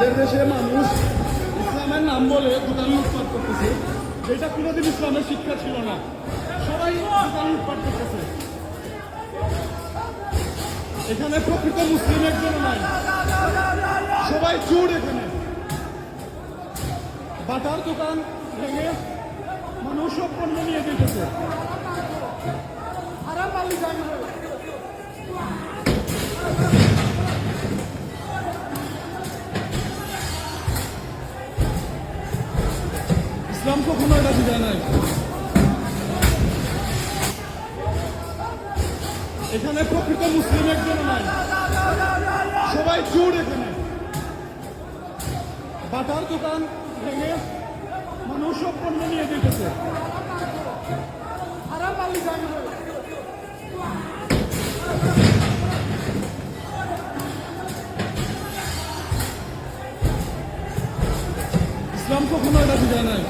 দেশে মানুষ ইসলামের নাম বলে দোকান লুটপাট করতেছে এটা কোনোদিন ইসলামের শিক্ষা ছিল না। সবাই দোকান লুটপাট করতেছে। এখানে প্রকৃত মুসলিম একজন নাই। সবাই চোর এখানে। বাটার দোকান ভেঙে মানুষ পণ্য নিয়ে যেতেছে। আরাম পাল্লি ইসলাম কখনো এটা শিখায় নাই। এখানে প্রকৃত মুসলিম একজন নাই। সবাই চোর এখানে। বাটার দোকান ভেঙে মানুষ সব পণ্য নিয়ে যেতেছে। আরাম পাল্লি জায়গা ইসলাম কখনো এটা শিখায় নাই।